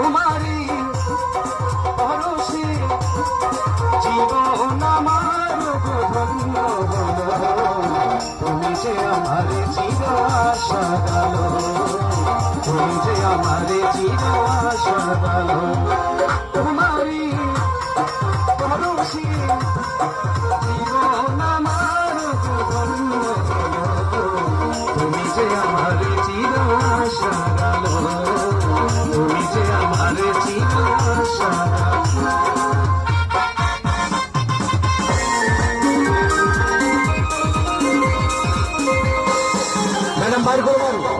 তোমারি পরশে জীবন আমার ধন্য তুমি যে আমার চির সকাল তুমি যে আমার চির সকাল তোমারি পরশে জীবন তুমি যে আমার ম্যাডাম বাইর করবেন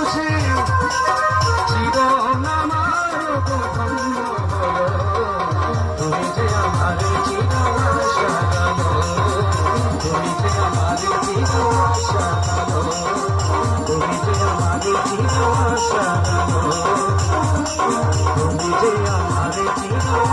যে আমার জীবন